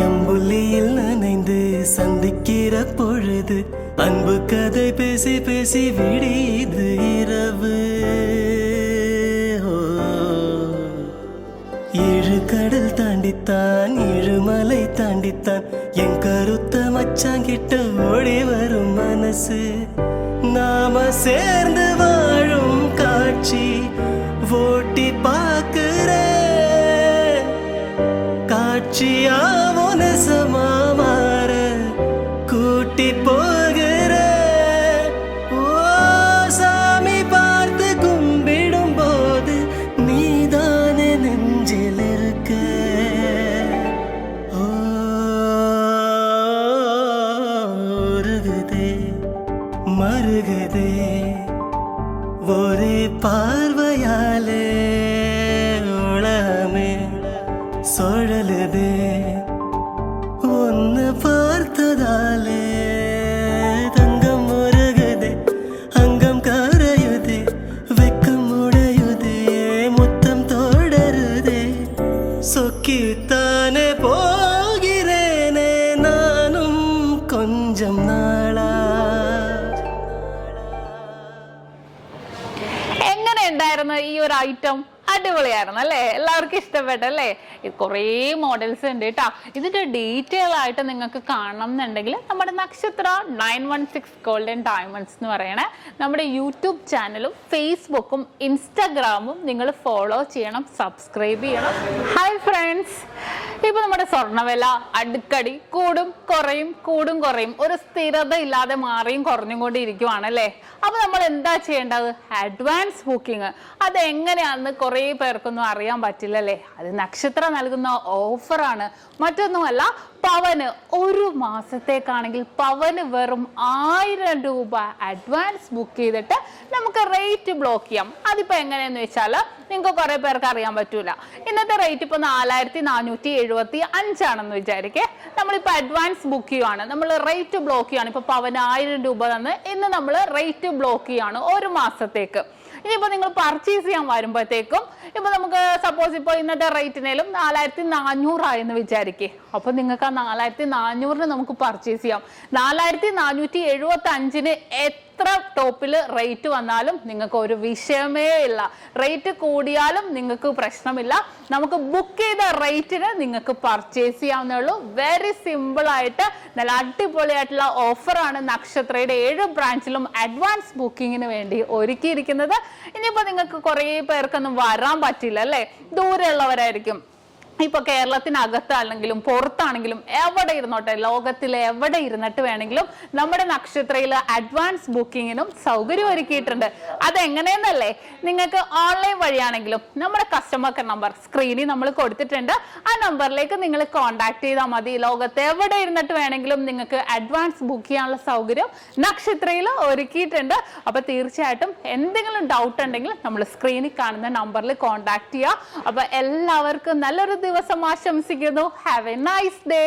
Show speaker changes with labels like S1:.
S1: அம்புலியில் நனைந்து சந்திக்கிற பொழுது அன்பு கதை பேசி பேசி விடியுது இரவு ஓ. ஏழு கடல் தாண்டித்தான் ஏழுமலை தாண்டித்தான் என் கருத்த மச்சாங்கிட்ட ஓடி வரும் மனசு நாம சேர்ந்து வாழும் காட்சி ஓட்டி பார்க்கிறேன் காட்சியா உனசமா மாற கூட்டி போகிற. ஓ சாமி பார்த்து கும்பிடும் போது நீதானே நெஞ்சில் இருக்க. ஓருகுதே மருகுதே ஒரே பார்வையாலே உலகமே சுழலுதே சொக்கித்தானே போகிறேனே நானும் கொஞ்சம் நாளா
S2: എങ്ങനെ ഉണ്ടായിരുന്നു ഈ ഒരു ഐറ്റം അടിപൊളിയായിരുന്നു അല്ലേ? എല്ലാവർക്കും ഇഷ്ടപ്പെട്ടല്ലേ കുറേ മോഡൽസ് ഉണ്ട് കേട്ടോ. ഇതിന്റെ ഡീറ്റെയിൽ ആയിട്ട് നിങ്ങൾക്ക് കാണണം എന്നുണ്ടെങ്കിൽ നമ്മുടെ Nakshatra nine one six golden diamonds എന്ന് പറയണ നമ്മുടെ യൂട്യൂബ് ചാനലും ഫേസ്ബുക്കും ഇൻസ്റ്റാഗ്രാമും നിങ്ങൾ ഫോളോ ചെയ്യണം സബ്സ്ക്രൈബ് ചെയ്യണം. ഹായ് ഫ്രണ്ട്സ് ഇപ്പൊ നമ്മുടെ സ്വർണവില അടുക്കടി കൂടും കുറയും കൂടും കുറയും. ഒരു സ്ഥിരത ഇല്ലാതെ മാറിയും കുറഞ്ഞും കൊണ്ടിരിക്കുവാണ് അല്ലേ? അപ്പൊ നമ്മൾ എന്താ ചെയ്യേണ്ടത്? അഡ്വാൻസ് ബുക്കിംഗ് അത് എങ്ങനെയാണെന്ന് കുറേ പേർക്കൊന്നും അറിയാൻ പറ്റില്ലല്ലേ അത് നക്ഷത്രം നൽകുന്ന ഓഫറാണ് മറ്റൊന്നുമല്ല പവന്. ഒരു മാസത്തേക്കാണെങ്കിൽ പവന് വെറും ആയിരം രൂപ അഡ്വാൻസ് ബുക്ക് ചെയ്തിട്ട് നമുക്ക് റേറ്റ് ബ്ലോക്ക് ചെയ്യാം. അതിപ്പോ എങ്ങനെയെന്ന് വെച്ചാൽ നിങ്ങൾക്ക് കുറെ പേർക്ക് അറിയാൻ പറ്റൂല. ഇന്നത്തെ റേറ്റ് ഇപ്പൊ നാലായിരത്തി നാനൂറ്റി എഴുപത്തി അഞ്ചാണെന്ന് വിചാരിക്കേ. നമ്മളിപ്പോ അഡ്വാൻസ് ബുക്ക് ചെയ്യുവാണ്. നമ്മൾ റേറ്റ് ബ്ലോക്ക് ചെയ്യുവാണ്. ഇപ്പൊ പവന് ആയിരം രൂപ തന്ന് ഇന്ന് നമ്മൾ റേറ്റ് ബ്ലോക്ക് ചെയ്യാണ് ഒരു മാസത്തേക്ക്. ഇനിയിപ്പോൾ നിങ്ങൾ പർച്ചേസ് ചെയ്യാൻ വരുമ്പോഴത്തേക്കും ഇപ്പൊ നമുക്ക് സപ്പോസ് ഇപ്പോൾ ഇന്നത്തെ റേറ്റിനേലും നാലായിരത്തി നാനൂറായെന്ന് വിചാരിക്കേ. അപ്പോൾ നിങ്ങൾക്ക് ആ നാലായിരത്തി നാനൂറിന് നമുക്ക് പർച്ചേസ് ചെയ്യാം. നാലായിരത്തി നാനൂറ്റി എഴുപത്തി അഞ്ചിന് എത്ര ടോപ്പിൽ റേറ്റ് വന്നാലും നിങ്ങൾക്ക് ഒരു വിഷയമേ ഇല്ല. റേറ്റ് കൂടിയാലും നിങ്ങൾക്ക് പ്രശ്നമില്ല. നമുക്ക് ബുക്ക് ചെയ്ത റേറ്റിന് നിങ്ങൾക്ക് പർച്ചേസ് ചെയ്യാവുന്നേ ഉള്ളൂ. വെരി സിമ്പിൾ ആയിട്ട് നല്ല അടിപൊളിയായിട്ടുള്ള ഓഫറാണ് നക്ഷത്രയുടെ ഏഴ് ബ്രാഞ്ചിലും അഡ്വാൻസ് ബുക്കിങ്ങിന് വേണ്ടി ഒരുക്കിയിരിക്കുന്നത്. ഇനിയിപ്പോൾ നിങ്ങൾക്ക് കുറേ പേർക്കൊന്നും വരാൻ പറ്റില്ല അല്ലേ? ദൂരെയുള്ളവരായിരിക്കും. ഇപ്പൊ കേരളത്തിനകത്താണെങ്കിലും പുറത്താണെങ്കിലും എവിടെ ഇരുന്നോട്ടെ ലോകത്തിൽ എവിടെ ഇരുന്നിട്ട് വേണമെങ്കിലും നമ്മുടെ നക്ഷത്രയിൽ അഡ്വാൻസ് ബുക്കിങ്ങിനും സൗകര്യം ഒരുക്കിയിട്ടുണ്ട്. അതെങ്ങനെയെന്നല്ലേ? നിങ്ങൾക്ക് ഓൺലൈൻ വഴിയാണെങ്കിലും നമ്മുടെ കസ്റ്റമർ കെയർ നമ്പർ സ്ക്രീനിൽ നമ്മൾ കൊടുത്തിട്ടുണ്ട്. ആ നമ്പറിലേക്ക് നിങ്ങൾ കോൺടാക്ട് ചെയ്താൽ മതി. ലോകത്ത് എവിടെ ഇരുന്നിട്ട് വേണമെങ്കിലും നിങ്ങൾക്ക് അഡ്വാൻസ് ബുക്ക് ചെയ്യാനുള്ള സൗകര്യം നക്ഷത്രയിൽ ഒരുക്കിയിട്ടുണ്ട്. അപ്പൊ തീർച്ചയായിട്ടും എന്തെങ്കിലും ഡൗട്ട് ഉണ്ടെങ്കിൽ നമ്മൾ സ്ക്രീനിൽ കാണുന്ന നമ്പറിൽ കോൺടാക്ട് ചെയ്യുക അപ്പൊ എല്ലാവർക്കും നല്ലൊരു ദിവസം ആശംസിക്കുന്നു. Have A nice day